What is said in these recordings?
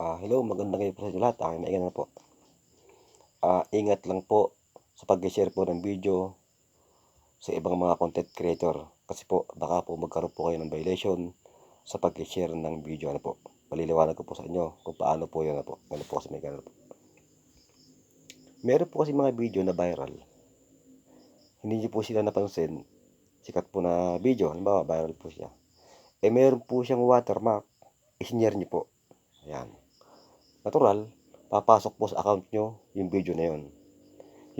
Ah, hello, magandang gabi po sa inyo lahat. Aking maigan na po. Ah, ingat lang po sa pag-share po ng video sa ibang mga content creator. Kasi po, baka po magkaroon po kayo ng violation sa pag-share ng video. Ano po? Paliliwanag ko po sa inyo kung paano po yun. Ano po? Ano po kasi may ganun po. Meron po kasi mga video na viral. Hindi niyo po sila napansin. Sikat po na video. Halimbawa, viral po siya. Eh, meron po siyang watermark. Isinyer niyo po. Ayan. Natural, papasok po sa account nyo yung video na yun.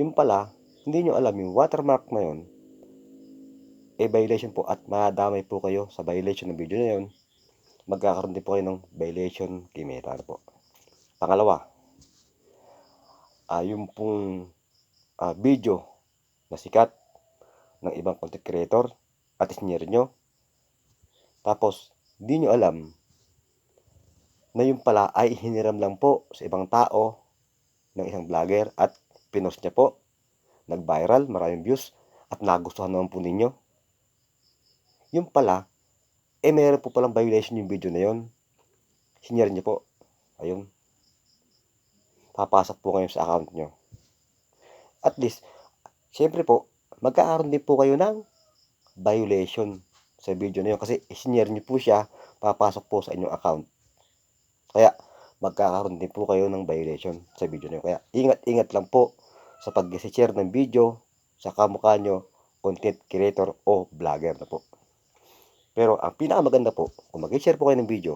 Yung pala, hindi nyo alam yung watermark na yun, eh violation po at madamay po kayo sa violation ng video na yun. Magkakaroon din po kayo ng violation kimita na po. Pangalawa, ah, yung pong ah, video na sikat ng ibang content creator at isinyer nyo. Tapos, hindi nyo alam na yung pala ay hiniram lang po sa ibang tao ng isang vlogger at pinost niya po. Nag-viral, maraming views at nagustuhan naman po ninyo. Yung pala, eh meron po palang violation yung video na yon. Sinyer niyo po. Ayun. Papasok po kayo sa account nyo. At least, syempre po, magkakaroon din po kayo ng violation sa video na yun. Kasi sinyer niyo po siya, papasok po sa inyong account. Kaya, magkakaroon din po kayo ng violation sa video nyo. Kaya, ingat-ingat lang po sa pag-share ng video sa kamukha nyo, content creator o vlogger na po. Pero, ang pinakamaganda po, kung mag-share po kayo ng video,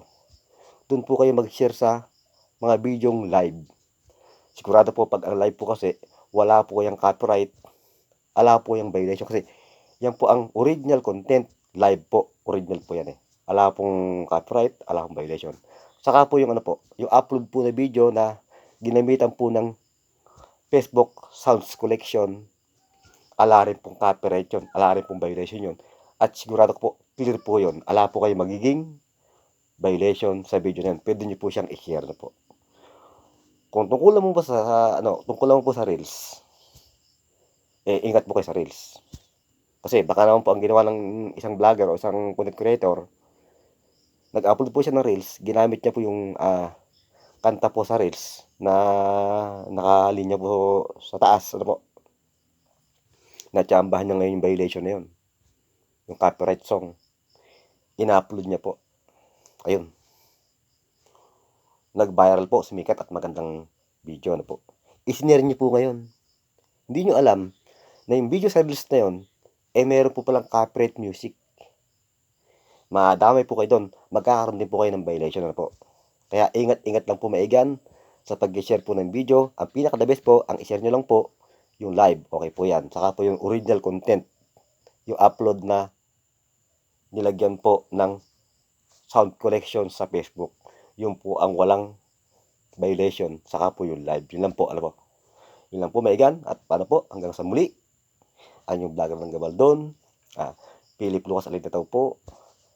dun po kayo mag-share sa mga videong live. Sigurado po, pag ang live po kasi, wala po yung copyright, ala po yung violation. Kasi, yan po ang original content, live po. Original po yan eh. Ala pong copyright, ala pong violation. Saka po yung ano po, yung upload po na video na ginamitan po ng Facebook Sounds Collection, ala rin pong copyright yun, ala rin pong violation yun. At sigurado ko po, clear po yun. Ala po kayo magiging violation sa video na yun. Pwede nyo po siyang i-share na po. Kung tungkol lang mo po sa, ano, tungkol lang po sa Reels, eh, ingat po kayo sa Reels. Kasi baka naman po ang ginawa ng isang vlogger o isang content creator, nag-upload po siya ng Reels, ginamit niya po yung ah, kanta po sa Reels na nakalinya po sa taas. Ano po? Natsambahan niya ngayon yung violation na yun. Yung copyright song. Ina-upload niya po. Ayun. Nag-viral po, sumikat at magandang video na po. Isinare niyo po ngayon. Hindi niyo alam na yung video sa Reels na yun, eh meron po palang copyright music madamay po kayo doon, magkakaroon din po kayo ng violation na po. Kaya ingat-ingat lang po maigan sa pag-share po ng video. Ang pinaka-the best po, ang i-share nyo lang po yung live. Okay po yan. Saka po yung original content. Yung upload na nilagyan po ng sound collection sa Facebook. Yung po ang walang violation. Saka po yung live. Yun lang po, ano po. Yun lang po maigan. At paano po, hanggang sa muli. Ang yung vlogger ng Gabaldon. Ah, Philip Lucas Alintataw po.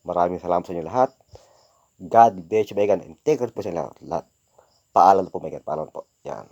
Maraming salamat sa inyo lahat. God bless you, Megan. And take care po sa inyo lahat. Paalam po, Megan. Paalam po. Yan.